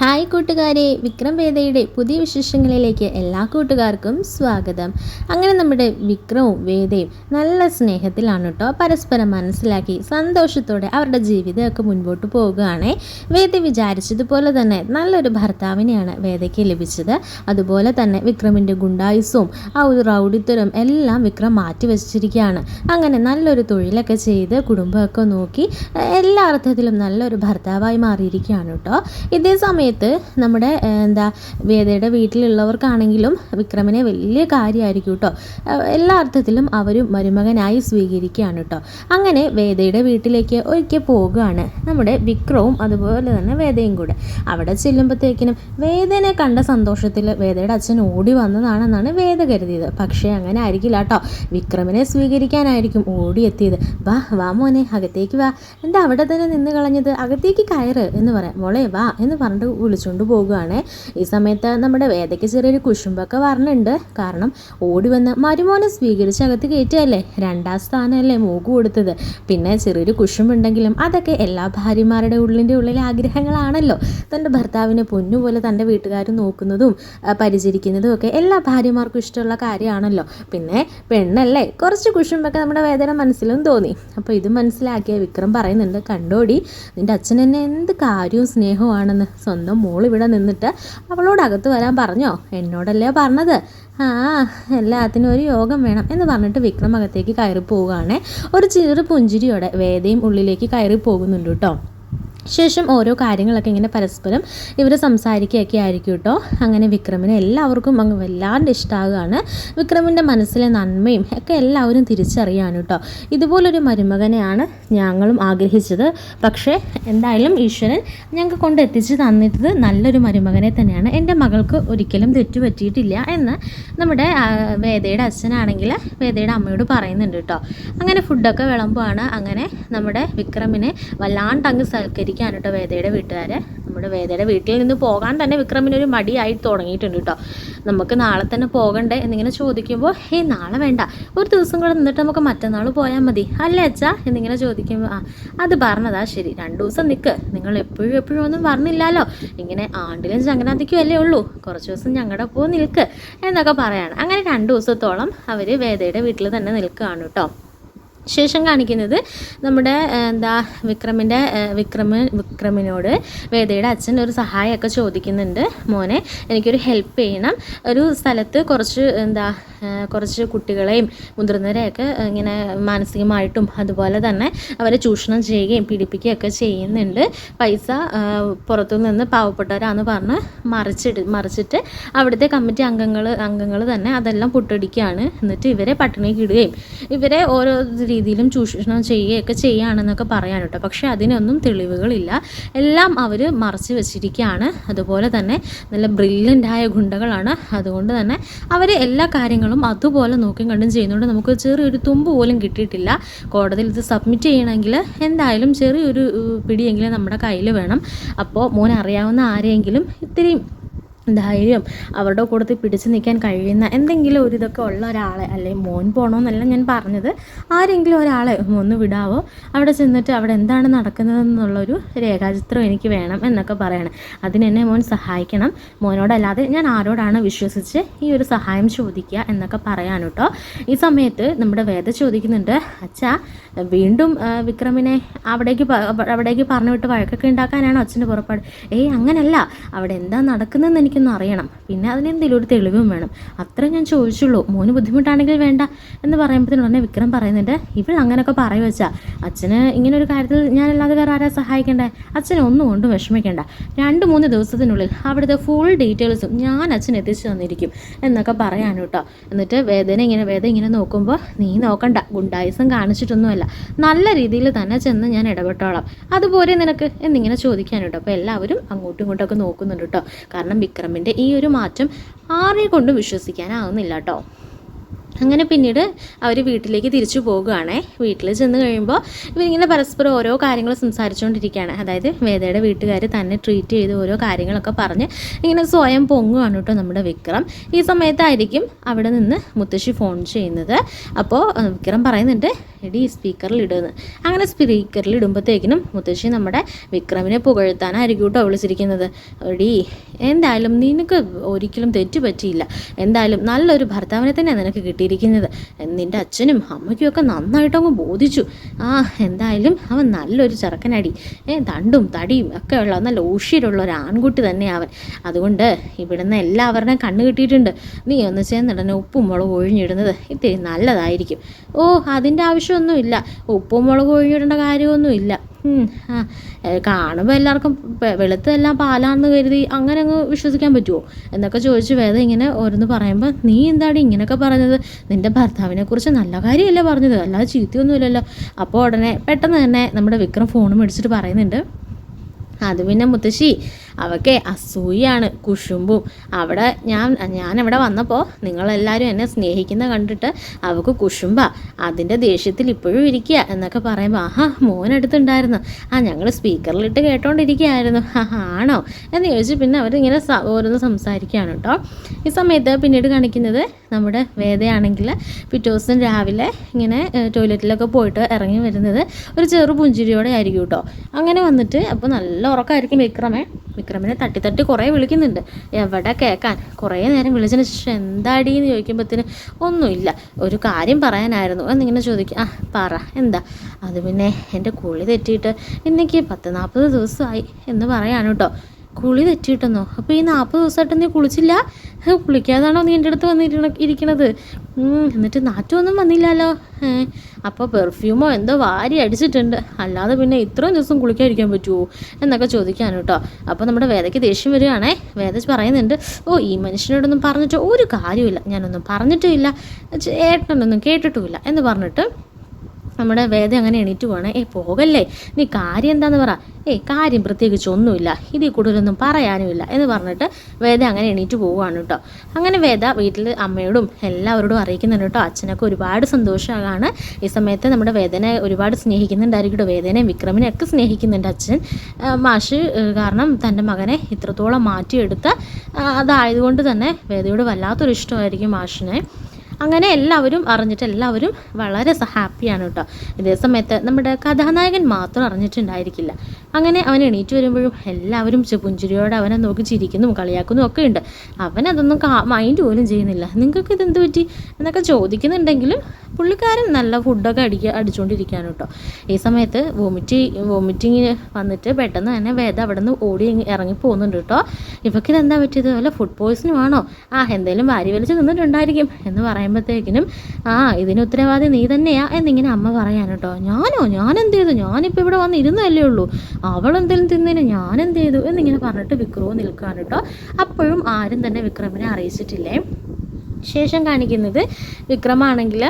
Hi കൂട്ടുകാരെ വിക്രം വേദയുടെ പുതിയ വിശേഷങ്ങളിലേക്ക് എല്ലാ കൂട്ടുകാർക്കും സ്വാഗതം. അങ്ങനെ നമ്മുടെ വിക്രവും വേദയും നല്ല സ്നേഹത്തിലാണ് കേട്ടോ പരസ്പരം മനസ്സിലാക്കി സന്തോഷത്തോടെ അവരുടെ ജീവിതമൊക്കെ മുൻപോട്ട് പോവുകയാണ്. വേദ വിചാരിച്ചതുപോലെ തന്നെ നല്ലൊരു ഭർത്താവിനെയാണ് വേദയ്ക്ക് ലഭിച്ചത്. അതുപോലെ തന്നെ വിക്രമിന്റെ ഗുണ്ടായുസും ആ ഒരു റൗഡിത്തരം എല്ലാം വിക്രം മാറ്റി വെച്ചിരിക്കുകയാണ് അങ്ങനെ നല്ലൊരു തൊഴിലൊക്കെ ചെയ്ത് കുടുംബമൊക്കെ നോക്കി എല്ലാ അർത്ഥത്തിലും നല്ലൊരു ഭർത്താവായി മാറിയിരിക്കുകയാണ് കേട്ടോ ഇതേ സമയത്ത് നമ്മുടെ എന്താ വേദയുടെ വീട്ടിലുള്ളവർക്കാണെങ്കിലും വിക്രമനെ വലിയ കാര്യമായിരിക്കും കേട്ടോ എല്ലാ അർത്ഥത്തിലും അവരും മരുമകനായി സ്വീകരിക്കുകയാണ് കേട്ടോ അങ്ങനെ വേദയുടെ വീട്ടിലേക്ക് ഒരിക്കൽ പോകുകയാണ് നമ്മുടെ വിക്രവും അതുപോലെ തന്നെ വേദയും കൂടെ. അവിടെ ചെല്ലുമ്പോഴത്തേക്കിനും വേദനെ കണ്ട സന്തോഷത്തിൽ വേദയുടെ അച്ഛൻ ഓടി വന്നതാണെന്നാണ് വേദ കരുതിയത്. പക്ഷേ അങ്ങനെ ആയിരിക്കില്ല കേട്ടോ വിക്രമിനെ സ്വീകരിക്കാനായിരിക്കും ഓടിയെത്തിയത്. വാ വാ മോനെ അകത്തേക്ക് വാ. എന്താ അവിടെ തന്നെ നിന്ന് കളഞ്ഞത്? അകത്തേക്ക് കയറ് എന്ന് പറയാം. മോളെ വാ എന്ന് പറഞ്ഞിട്ട് വിളിച്ചുകൊണ്ട് പോകുകയാണ് ഈ സമയത്ത് നമ്മുടെ വേദയ്ക്ക് ചെറിയൊരു കുശുമ്പൊക്കെ വരണുണ്ട്. കാരണം ഓടി വന്ന് മരുമോനെ സ്വീകരിച്ച് അകത്ത് കയറ്റിയല്ലേ രണ്ടാം സ്ഥാനമല്ലേ മൂക്ക് കൊടുത്തത്. പിന്നെ ചെറിയൊരു കുശുമ്പുണ്ടെങ്കിലും അതൊക്കെ എല്ലാ ഭാര്യമാരുടെ ഉള്ളിന്റെ ഉള്ളിൽ ആഗ്രഹങ്ങളാണല്ലോ. തന്റെ ഭർത്താവിനെ പൊന്നുപോലെ തന്റെ വീട്ടുകാർ നോക്കുന്നതും പരിചരിക്കുന്നതും ഒക്കെ എല്ലാ ഭാര്യമാർക്കും ഇഷ്ടമുള്ള കാര്യമാണല്ലോ. പിന്നെ പെണ്ണല്ലേ? കുറച്ച് കുശുമ്പൊക്കെ നമ്മുടെ വേദന മനസ്സിലും തോന്നി. അപ്പോൾ ഇത് മനസ്സിലാക്കിയ വിക്രം പറയുന്നുണ്ട് കണ്ടോടി നിന്റെ അച്ഛൻ എന്നെ എന്ത് കാര്യവും സ്നേഹമാണെന്ന് സ്വന്തം മോൾ ഇവിടെ നിന്നിട്ട് അവളോട് അകത്ത് വരാൻ പറഞ്ഞോ? എന്നോടല്ലേ പറഞ്ഞത്? ആ എല്ലാത്തിനും ഒരു യോഗം വേണം എന്ന് പറഞ്ഞിട്ട് വിക്രം അകത്തേക്ക് കയറി പോവുകയാണ്. ഒരു ചെറു പുഞ്ചിരിയോടെ വേദയും ഉള്ളിലേക്ക് കയറി പോകുന്നുണ്ട് കേട്ടോ. ശേഷം ഓരോ കാര്യങ്ങളൊക്കെ ഇങ്ങനെ പരസ്പരം ഇവർ സംസാരിക്കുകയൊക്കെ ആയിരിക്കും കേട്ടോ അങ്ങനെ വിക്രമിനെ എല്ലാവർക്കും അങ്ങ് വല്ലാണ്ട് ഇഷ്ടമാകുകയാണ് വിക്രമിന്റെ മനസ്സിലെ നന്മയും ഒക്കെ എല്ലാവരും തിരിച്ചറിയാണ് കേട്ടോ ഇതുപോലൊരു മരുമകനെയാണ് ഞങ്ങളും ആഗ്രഹിച്ചത്. പക്ഷേ എന്തായാലും ഈശ്വരൻ ഞങ്ങൾക്ക് കൊണ്ട് എത്തിച്ച് തന്നിട്ടത് നല്ലൊരു മരുമകനെ തന്നെയാണ്. എന്റെ മകൾക്ക് ഒരിക്കലും തെറ്റുപറ്റിയിട്ടില്ല എന്ന് നമ്മുടെ വേദയുടെ അച്ഛനാണെങ്കിൽ വേദയുടെ അമ്മയോട് പറയുന്നുണ്ട് കേട്ടോ അങ്ങനെ ഫുഡൊക്കെ വിളമ്പാണ് അങ്ങനെ നമ്മുടെ വിക്രമിനെ വല്ലാണ്ട് അങ്ങ് സൽക്കരിക്കാൻ കേട്ടോ വേദയുടെ വീട്ടുകാരെ. നമ്മുടെ വേദയുടെ വീട്ടിൽ നിന്ന് പോകാൻ തന്നെ വിക്രമിന് ഒരു മടിയായി തുടങ്ങിയിട്ടുണ്ട് കേട്ടോ. നമുക്ക് നാളെ തന്നെ പോകണ്ടേ എന്നിങ്ങനെ ചോദിക്കുമ്പോൾ ഏയ് നാളെ വേണ്ട. ഒരു ദിവസം കൂടെ നിന്നിട്ട് നമുക്ക് മറ്റന്നാൾ പോയാൽ മതി. അല്ലേ അച്ഛാ? എന്നിങ്ങനെ ചോദിക്കുമ്പോൾ ആ അത് പറഞ്ഞതാ ശരി. രണ്ടു ദിവസം നിൽക്ക് നിങ്ങൾ എപ്പോഴും എപ്പോഴും ഒന്നും പറഞ്ഞില്ലല്ലോ. ഇങ്ങനെ ആണ്ടിലും സംക്രാന്തിക്കും അല്ലേ ഉള്ളൂ. കുറച്ച് ദിവസം ഞങ്ങളുടെ പോ നിൽക്ക്. എന്നൊക്കെ പറയാണ്. അങ്ങനെ രണ്ടു ദിവസത്തോളം അവർ വേദയുടെ വീട്ടിൽ തന്നെ നിൽക്കുകയാണ് കേട്ടോ. ശേഷം കാണിക്കുന്നത് നമ്മുടെ എന്താ വിക്രമിന്റെ വിക്രമ വിക്രമിനോട് വേദയുടെ അച്ഛൻ ഒരു സഹായമൊക്കെ ചോദിക്കുന്നുണ്ട്. മോനെ എനിക്കൊരു ഹെൽപ്പ് ചെയ്യണം. ഒരു സ്ഥലത്ത് കുറച്ച് എന്താ കുറച്ച് കുട്ടികളെയും മുതിർന്നവരെയൊക്കെ ഇങ്ങനെ മാനസികമായിട്ടും അതുപോലെ തന്നെ അവരെ ചൂഷണം ചെയ്യുകയും പീഡിപ്പിക്കുകയൊക്കെ ചെയ്യുന്നുണ്ട്. പൈസ പുറത്തു നിന്ന് പാവപ്പെട്ടവരാന്ന് പറഞ്ഞ് മറിച്ചിട്ട് മറിച്ചിട്ട് അവിടുത്തെ കമ്മിറ്റി അംഗങ്ങൾ അംഗങ്ങൾ തന്നെ അതെല്ലാം പൊട്ടടിക്കുകയാണ്. എന്നിട്ട് ഇവരെ പട്ടിണിക്ക് ഇടുകയും ഇവരെ ഓരോ രീതിയിലും ചൂഷണം ചെയ്യുകയൊക്കെ ചെയ്യുകയാണെന്നൊക്കെ പറയാൻ കേട്ടോ പക്ഷേ അതിനൊന്നും തെളിവുകളില്ല. എല്ലാം അവർ മറച്ച് വെച്ചിരിക്കുകയാണ്. അതുപോലെ തന്നെ നല്ല ബ്രില്യന്റായ ഗുണ്ടകളാണ്. അതുകൊണ്ട് തന്നെ അവർ എല്ലാ കാര്യങ്ങളും അതുപോലെ നോക്കിയും കണ്ടും ചെയ്യുന്നുണ്ട്. നമുക്ക് ചെറിയൊരു തുമ്പ് പോലും കിട്ടിയിട്ടില്ല. കോടതിയിൽ ഇത് സബ്മിറ്റ് ചെയ്യണമെങ്കിൽ എന്തായാലും ചെറിയൊരു പിടിയെങ്കിലും നമ്മുടെ കയ്യിൽ വേണം. അപ്പോൾ മോൻ അറിയാവുന്ന ആരെയെങ്കിലും ഇത്തിരി ധൈര്യം അവരുടെ കൂട്ടത്തിൽ പിടിച്ചു നിൽക്കാൻ കഴിയുന്ന എന്തെങ്കിലും ഒരു ഇതൊക്കെ ഉള്ള ഒരാളെ അല്ലെ മോൻ പോകണമെന്നല്ല ഞാൻ പറഞ്ഞത്. ആരെങ്കിലും ഒരാളെ ഒന്ന് വിടാവോ? അവിടെ ചെന്നിട്ട് അവിടെ എന്താണ് നടക്കുന്നതെന്നുള്ളൊരു രേഖാചിത്രം എനിക്ക് വേണം എന്നൊക്കെ പറയണം. അതിനെന്നെ മോൻ സഹായിക്കണം. മോനോടല്ലാതെ ഞാൻ ആരോടാണ് വിശ്വസിച്ച് ഈ ഒരു സഹായം ചോദിക്കുക എന്നൊക്കെ പറയാൻ കേട്ടോ. ഈ സമയത്ത് നമ്മുടെ വേദ ചോദിക്കുന്നുണ്ട് അച്ഛാ വീണ്ടും വിക്രമിനെ അവിടേക്ക് അവിടേക്ക് പറഞ്ഞു വിട്ട് വഴക്കൊക്കെ ഉണ്ടാക്കാനാണോ അച്ഛന്റെ പുറപ്പാട്? ഏയ് അങ്ങനല്ല. അവിടെ എന്താ നടക്കുന്നതെന്ന് എനിക്കൊന്ന് അറിയണം. പിന്നെ അതിനെന്തെങ്കിലും ഒരു തെളിവും വേണം. അത്ര ഞാൻ ചോദിച്ചുള്ളൂ. മോന് ബുദ്ധിമുട്ടാണെങ്കിൽ വേണ്ട എന്ന് പറയുമ്പോഴത്തേനും ഉടനെ വിക്രം പറയുന്നുണ്ട് ഇവൾ അങ്ങനെയൊക്കെ പറയും വെച്ചാൽ അച്ഛന് ഇങ്ങനെ ഒരു കാര്യത്തിൽ ഞാനല്ലാതെ വേറെ ആരാ സഹായിക്കണ്ടേ? അച്ഛനെ ഒന്നും കൊണ്ടും വിഷമിക്കേണ്ട. രണ്ട് മൂന്ന് ദിവസത്തിനുള്ളിൽ അവിടുത്തെ ഫുൾ ഡീറ്റെയിൽസും ഞാൻ അച്ഛൻ എത്തിച്ചു തന്നിരിക്കും എന്നൊക്കെ പറയാൻ കേട്ടോ. എന്നിട്ട് വേദന ഇങ്ങനെ വേദന ഇങ്ങനെ നോക്കുമ്പോൾ നീ നോക്കണ്ട. ഗുണ്ടായുസം കാണിച്ചിട്ടൊന്നുമല്ല. നല്ല രീതിയിൽ തന്നെ ചെന്ന് ഞാൻ ഇടപെട്ടോളാം. അതുപോലെ നിനക്ക് എന്നിങ്ങനെ ചോദിക്കാൻ അപ്പോൾ എല്ലാവരും അങ്ങോട്ടും ഇങ്ങോട്ടൊക്കെ നോക്കുന്നുണ്ട് കേട്ടോ. കാരണം വിക്രമിന്റെ ഈ ഒരു മാറ്റം ആരെ കൊണ്ടും വിശ്വസിക്കാനാവുന്നില്ല കേട്ടോ അങ്ങനെ പിന്നീട് അവർ വീട്ടിലേക്ക് തിരിച്ചു പോകുകയാണേ വീട്ടിൽ ചെന്ന് കഴിയുമ്പോൾ ഇവരിങ്ങനെ പരസ്പരം ഓരോ കാര്യങ്ങൾ സംസാരിച്ചുകൊണ്ടിരിക്കുകയാണ്. അതായത് വേദയുടെ വീട്ടുകാർ തന്നെ ട്രീറ്റ് ചെയ്ത് ഓരോ കാര്യങ്ങളൊക്കെ പറഞ്ഞ് ഇങ്ങനെ സ്വയം പൊങ്ങുകയാണ് കേട്ടോ നമ്മുടെ വിക്രം. ഈ സമയത്തായിരിക്കും അവിടെ നിന്ന് മുത്തശ്ശി ഫോൺ ചെയ്യുന്നത്. അപ്പോൾ വിക്രം പറയുന്നുണ്ട് എടി സ്പീക്കറിൽ ഇടുമെന്ന് അങ്ങനെ സ്പീക്കറിൽ ഇടുമ്പോഴത്തേക്കിനും മുത്തശ്ശി നമ്മുടെ വിക്രമിനെ പുകഴ്ത്താനായിരിക്കും കേട്ടോ വിളിച്ചിരിക്കുന്നത്. എടി എന്തായാലും നിനക്ക് ഒരിക്കലും തെറ്റ് പറ്റിയില്ല. എന്തായാലും നല്ലൊരു ഭർത്താവിനെ തന്നെ നിനക്ക് കിട്ടിയിരിക്കുന്നത് നിന്റെ അച്ഛനും അമ്മയ്ക്കും ഒക്കെ നന്നായിട്ടങ്ങ് ബോധിച്ചു. ആ എന്തായാലും അവൻ നല്ലൊരു ചെറുക്കനടി. തണ്ടും തടിയും ഒക്കെ ഉള്ള നല്ല ഓഷ്യരുള്ള ഒരു ആൺകുട്ടി തന്നെ അവൻ. അതുകൊണ്ട് ഇവിടുന്ന് എല്ലാവരുടെയും കണ്ണ് കിട്ടിയിട്ടുണ്ട്. നീ ഒന്ന് ചേർന്നിടനെ ഉപ്പും മുളകും ഒഴിഞ്ഞിടുന്നത് ഇത്തിരി നല്ലതായിരിക്കും. ഓ അതിന്റെ ആവശ്യമൊന്നുമില്ല. ഉപ്പും മുളകും ഒഴിഞ്ഞിടേണ്ട കാര്യമൊന്നുമില്ല. കാണുമ്പോൾ എല്ലാവർക്കും വെളുത്തതെല്ലാം പാലാണെന്ന് കരുതി അങ്ങനെ അങ്ങ് വിശ്വസിക്കാൻ പറ്റുമോ എന്നൊക്കെ ചോദിച്ച് വേദ ഇങ്ങനെ ഓരോന്ന് പറയുമ്പോൾ നീ എന്താടി ഇങ്ങനെയൊക്കെ പറഞ്ഞത്? നിന്റെ ഭർത്താവിനെ കുറിച്ച് നല്ല കാര്യമല്ലേ പറഞ്ഞത്? അല്ലാതെ ചീത്തയൊന്നുമില്ലല്ലോ. അപ്പോൾ ഉടനെ പെട്ടെന്ന് തന്നെ നമ്മുടെ വിക്രം ഫോൺ മേടിച്ചിട്ട് പറയുന്നുണ്ട്. അത് പിന്നെ മുത്തശ്ശി അവക്കെ അസൂയാണ് കുശുമ്പും. അവിടെ ഞാൻ ഞാനവിടെ വന്നപ്പോൾ നിങ്ങളെല്ലാവരും എന്നെ സ്നേഹിക്കുന്ന കണ്ടിട്ട് അവൾക്ക് കുഷുമ്പ അതിന്റെ ദേഷ്യത്തിൽ ഇപ്പോഴും ഇരിക്കുക എന്നൊക്കെ പറയുമ്പോൾ ആഹാ മോനടുത്തുണ്ടായിരുന്നു. ആ ഞങ്ങൾ സ്പീക്കറിലിട്ട് കേട്ടോണ്ടിരിക്കുകയായിരുന്നു ആണോ? എന്ന് ചോദിച്ചു പിന്നെ അവരിങ്ങനെ ഓരോന്ന് സംസാരിക്കുകയാണ് കേട്ടോ. ഈ സമയത്ത് പിന്നീട് കാണിക്കുന്നത് നമ്മുടെ വേദയാണെങ്കിൽ പിറ്റേ ദിവസം രാവിലെ ഇങ്ങനെ ടോയ്ലറ്റിലൊക്കെ പോയിട്ട് ഇറങ്ങി വരുന്നത് ഒരു ചെറു പുഞ്ചിരിയോടെ ആയിരിക്കും കേട്ടോ. അങ്ങനെ വന്നിട്ട് അപ്പോൾ നല്ല ഉറക്കമായിരിക്കും വിക്രമേ. വിക്രമിനെ തട്ടി തട്ടി കുറേ വിളിക്കുന്നുണ്ട്. എവിടെ കേൾക്കാൻ കുറേ നേരം വിളിച്ചതിന് ശേഷം എന്താടി എന്ന് ചോദിക്കുമ്പോഴത്തേന് ഒന്നുമില്ല. ഒരു കാര്യം പറയാനായിരുന്നു. എന്നിങ്ങനെ ചോദിക്കും ആ പറ എന്താ? അത് പിന്നെ എന്റെ കുളി തെറ്റിയിട്ട് ഇന്നേക്ക് പത്ത് നാൽപ്പത് ദിവസമായി എന്ന് പറയാണ് കേട്ടോ കുളി തെറ്റിയിട്ടെന്നോ അപ്പോൾ ഈ നാൽപ്പത് ദിവസമായിട്ട് നീ കുളിച്ചില്ല? കുളിക്കാതാണോ നീ എന്റെ അടുത്ത് വന്നിരിക്കണ ഇരിക്കണത്? എന്നിട്ട് നാറ്റമൊന്നും വന്നില്ലല്ലോ. അപ്പോൾ പെർഫ്യൂമോ എന്തോ വാരി അടിച്ചിട്ടുണ്ട്. അല്ലാതെ പിന്നെ ഇത്രയും ദിവസം കുളിക്കാതിരിക്കാൻ പറ്റുമോ എന്നൊക്കെ ചോദിക്കാൻ കേട്ടോ. അപ്പോൾ നമ്മുടെ വേദയ്ക്ക് ദേഷ്യം വരികയാണേ. വേദ പറയുന്നുണ്ട് ഓ ഈ മനുഷ്യനോടൊന്നും പറഞ്ഞിട്ട് ഒരു കാര്യമില്ല ഞാനൊന്നും പറഞ്ഞിട്ടുമില്ല. ഏട്ടനൊന്നും കേട്ടിട്ടുമില്ല. എന്ന് പറഞ്ഞിട്ട് നമ്മുടെ വേദ അങ്ങനെ എണീറ്റ് പോകണേ ഏ പോകല്ലേ? നീ കാര്യം എന്താന്ന് പറ. ഏയ് കാര്യം പ്രത്യേകിച്ച് ഒന്നുമില്ല. ഇതിൽ കൂടുതലൊന്നും പറയാനുമില്ല എന്ന് പറഞ്ഞിട്ട് വേദ അങ്ങനെ എണീറ്റ് പോവുകയാണ് കേട്ടോ. അങ്ങനെ വേദ വീട്ടിൽ അമ്മയോടും എല്ലാവരോടും അറിയിക്കുന്നുണ്ട് കേട്ടോ. അച്ഛനൊക്കെ ഒരുപാട് സന്തോഷമാകാണ് ഈ സമയത്ത് നമ്മുടെ വേദനെ ഒരുപാട് സ്നേഹിക്കുന്നുണ്ടായിരിക്കും കേട്ടോ. വേദനയും വിക്രമിനെ ഒക്കെ സ്നേഹിക്കുന്നുണ്ട് അച്ഛൻ. മാഷ് കാരണം തന്റെ മകനെ ഇത്രത്തോളം മാറ്റിയെടുത്ത് അതായതുകൊണ്ട് തന്നെ വേദയോട് വല്ലാത്തൊരു ഇഷ്ടമായിരിക്കും മാഷിനെ. അങ്ങനെ എല്ലാവരും അറിഞ്ഞിട്ട് എല്ലാവരും വളരെ ഹാപ്പിയാണ് കേട്ടോ. ഇതേ സമയത്ത് നമ്മുടെ കഥാനായകൻ മാത്രം അറിഞ്ഞിട്ടുണ്ടായിരിക്കില്ല. അങ്ങനെ അവൻ എണീറ്റ് വരുമ്പോഴും എല്ലാവരും പുഞ്ചിരിയോടെ അവനെ നോക്കി ചിരിക്കുന്നു കളിയാക്കുന്നു ഒക്കെ ഉണ്ട്. അവൻ അതൊന്നും മൈൻഡ് പോലും ചെയ്യുന്നില്ല. നിങ്ങൾക്ക് ഇതെന്ത് പറ്റി? എന്നൊക്കെ ചോദിക്കുന്നുണ്ടെങ്കിലും പുള്ളിക്കാരൻ നല്ല ഫുഡൊക്കെ അടിക്കുക അടിച്ചുകൊണ്ടിരിക്കുകയാണ് കേട്ടോ. ഈ സമയത്ത് വോമിറ്റി വോമിറ്റിങ് വന്നിട്ട് പെട്ടെന്ന് തന്നെ വേദ അവിടെ നിന്ന് ഓടി ഇറങ്ങി പോകുന്നുണ്ട് കേട്ടോ. ഇവക്കിതെന്താ പറ്റിയത്? വല്ല ഫുഡ് പോയ്സണും ആണോ? ആ എന്തെങ്കിലും വാരി വലിച്ച് നിന്നിട്ടുണ്ടായിരിക്കും എന്ന് പറയുമ്പോഴത്തേക്കിനും ആ ഇതിന് ഉത്തരവാദി നീ തന്നെയാ എന്നിങ്ങനെ അമ്മ പറയാൻ കേട്ടോ. ഞാനോ? ഞാൻ എന്ത് ചെയ്തു ഞാനിപ്പോൾ ഇവിടെ വന്ന് ഇരുന്നല്ലേ ഉള്ളൂ. അവൾ എന്തെങ്കിലും തിന്നതിന് ഞാൻ എന്ത് ചെയ്തു എന്നിങ്ങനെ പറഞ്ഞിട്ട് വിക്രവും നിൽക്കാൻ കേട്ടോ. അപ്പോഴും ആരും തന്നെ വിക്രമിനെ അറിയിച്ചിട്ടില്ലേ. ശേഷം കാണിക്കുന്നത് വിക്രമാണെങ്കിൽ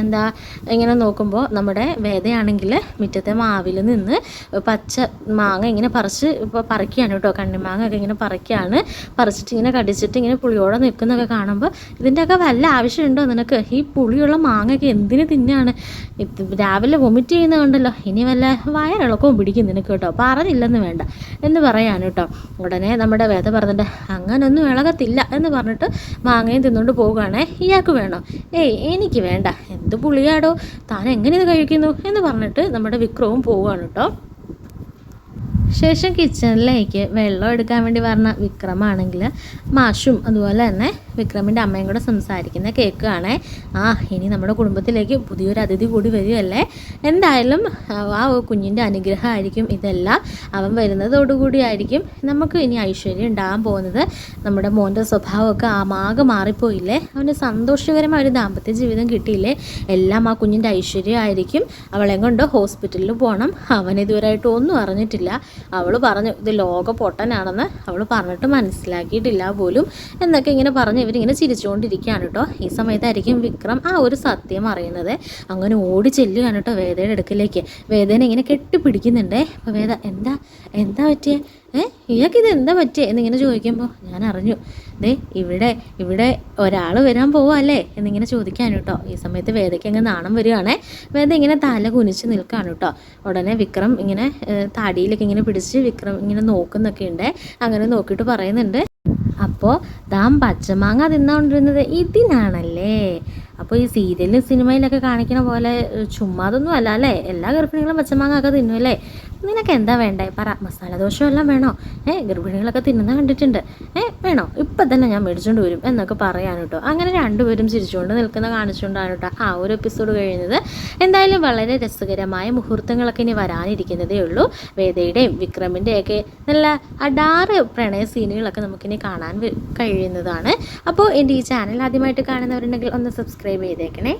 എന്താ ഇങ്ങനെ നോക്കുമ്പോൾ നമ്മുടെ വേദയാണെങ്കിൽ മുറ്റത്തെ മാവിൽ നിന്ന് പച്ച മാങ്ങ ഇങ്ങനെ പറിച്ച് ഇപ്പോൾ പറിക്കുകയാണ് കേട്ടോ കണ്ണിമാങ്ങ ഒക്കെ ഇങ്ങനെ പറിക്കുകയാണ്. പറിച്ചിട്ട് ഇങ്ങനെ കടിച്ചിട്ട് ഇങ്ങനെ പുളിയോടെ നിൽക്കുന്നൊക്കെ കാണുമ്പോൾ ഇതിന്റെയൊക്കെ വല്ല ആവശ്യമുണ്ടോ നിനക്ക്? ഈ പുളിയുള്ള മാങ്ങയൊക്കെ എന്തിനു തിന്നാണ്? രാവിലെ വൊമിറ്റ് ചെയ്യുന്നത് കണ്ടല്ലോ ഇനി വല്ല വയറിളക്കവും പിടിക്കും നിനക്ക് കേട്ടോ പറഞ്ഞില്ലെന്ന് വേണ്ട എന്ന് പറയാണ് കേട്ടോ. ഉടനെ നമ്മുടെ വേദ പറഞ്ഞിട്ട് അങ്ങനൊന്നും ഇളകത്തില്ല എന്ന് പറഞ്ഞിട്ട് മാങ്ങയും തിന്നുകൊണ്ട് പോവുകയാണേ ഇയാൾക്ക് വേണോ? ഏയ് എനിക്ക് വേണ്ട എന്ത് പുളിയാടോ? താൻ എങ്ങനെ ഇത് കഴിക്കുന്നു? എന്ന് പറഞ്ഞിട്ട് നമ്മുടെ വിക്രവും പോവുകയാണ് കേട്ടോ. ശേഷം കിച്ചണിലേക്ക് വെള്ളം എടുക്കാൻ വേണ്ടി പറഞ്ഞ വിക്രമാണെങ്കിൽ മാഷും അതുപോലെ തന്നെ വിക്രമിന്റെ അമ്മയും കൂടെ സംസാരിക്കുന്ന കേൾക്കുകയാണേ. ആ ഇനി നമ്മുടെ കുടുംബത്തിലേക്ക് പുതിയൊരു അതിഥി കൂടി വരികയല്ലേ എന്തായാലും ആ കുഞ്ഞിന്റെ അനുഗ്രഹമായിരിക്കും ഇതെല്ലാം. അവൻ വരുന്നതോടുകൂടി ആയിരിക്കും നമുക്ക് ഇനി ഐശ്വര്യം ഉണ്ടാകാൻ പോകുന്നത്. നമ്മുടെ മോന്റെ സ്വഭാവമൊക്കെ ആമാകെ മാറിപ്പോയില്ലേ? അവന് സന്തോഷകരമായ ഒരു ദാമ്പത്യ ജീവിതം കിട്ടിയില്ലേ? എല്ലാം ആ കുഞ്ഞിന്റെ ഐശ്വര്യമായിരിക്കും. അവളെ കൊണ്ട് ഹോസ്പിറ്റലിൽ പോകണം അവൻ ഇതുവരെയായിട്ട് ഒന്നും അറിഞ്ഞിട്ടില്ല. അവൾ പറഞ്ഞു ഇത് ലോക പൊട്ടനാണെന്ന് അവൾ പറഞ്ഞിട്ട് മനസ്സിലാക്കിയിട്ടില്ല പോലും. എന്നൊക്കെ ഇങ്ങനെ പറഞ്ഞ് ഇവരിങ്ങനെ ചിരിച്ചുകൊണ്ടിരിക്കുകയാണ് കേട്ടോ. ഈ സമയത്തായിരിക്കും വിക്രം ആ ഒരു സത്യം അറിയുന്നത്. അങ്ങനെ ഓടി ചെല്ലുകയാണ് കേട്ടോ വേദയുടെ അടുക്കലേക്ക്. വേദന ഇങ്ങനെ കെട്ടിപ്പിടിക്കുന്നുണ്ട്. അപ്പോൾ വേദ എന്താ എന്താ പറ്റിയേ? ഏ ഇയാൾക്കിത് എന്താ പറ്റിയേ? എന്നിങ്ങനെ ചോദിക്കുമ്പോൾ ഞാൻ അറിഞ്ഞു. ദേ ഇവിടെ ഇവിടെ ഒരാൾ വരാൻ പോവല്ലേ? എന്നിങ്ങനെ ചോദിക്കാണ് കേട്ടോ. ഈ സമയത്ത് വേദയ്ക്ക് അങ്ങ് നാണം വരികയാണേ. വേദ ഇങ്ങനെ തല കുനിച്ച് നിൽക്കുകയാണ് കേട്ടോ. ഉടനെ വിക്രം ഇങ്ങനെ താടിയിലൊക്കെ ഇങ്ങനെ പിടിച്ച് വിക്രം ഇങ്ങനെ നോക്കുന്നൊക്കെ ഉണ്ട്. അങ്ങനെ നോക്കിയിട്ട് പറയുന്നുണ്ട് അപ്പോൾ താൻ പച്ചമാങ്ങ തിന്നുകൊണ്ടിരുന്നത് ഇതിനാണല്ലേ? അപ്പോൾ ഈ സീരിയലിലും സിനിമയിലൊക്കെ കാണിക്കുന്ന പോലെ ചുമ്മാതൊന്നും അല്ല അല്ലേ? എല്ലാ ഗർഭിണികളും പച്ചമാങ്ങ ഒക്കെ തിന്നും അല്ലേ നിനക്ക് എന്താ വേണ്ടേ? പറ. മസാല ദോശ എല്ലാം വേണോ? ഏ ഗർഭിണികളൊക്കെ തിന്നുന്ന കണ്ടിട്ടുണ്ട്. ഏ വേണോ? ഇപ്പം തന്നെ ഞാൻ മേടിച്ചുകൊണ്ട് വരും എന്നൊക്കെ പറയാൻ കേട്ടോ. അങ്ങനെ രണ്ടുപേരും ചിരിച്ചുകൊണ്ട് നിൽക്കുന്ന കാണിച്ചുകൊണ്ടാണ് കേട്ടോ ആ ഒരു എപ്പിസോഡ് കഴിയുന്നത്. എന്തായാലും വളരെ രസകരമായ മുഹൂർത്തങ്ങളൊക്കെ ഇനി വരാനിരിക്കുന്നതേ ഉള്ളൂ. വേദയുടെയും വിക്രമിന്റെയൊക്കെ നല്ല അടാറ് പ്രണയ സീനുകളൊക്കെ നമുക്കിനി കാണാൻ കഴിയുന്നതാണ്. അപ്പോൾ എന്റെ ഈ ചാനൽ ആദ്യമായിട്ട് കാണുന്നവരുണ്ടെങ്കിൽ ഒന്ന് സബ്സ്ക്രൈബ് ചെയ്തേക്കണേ.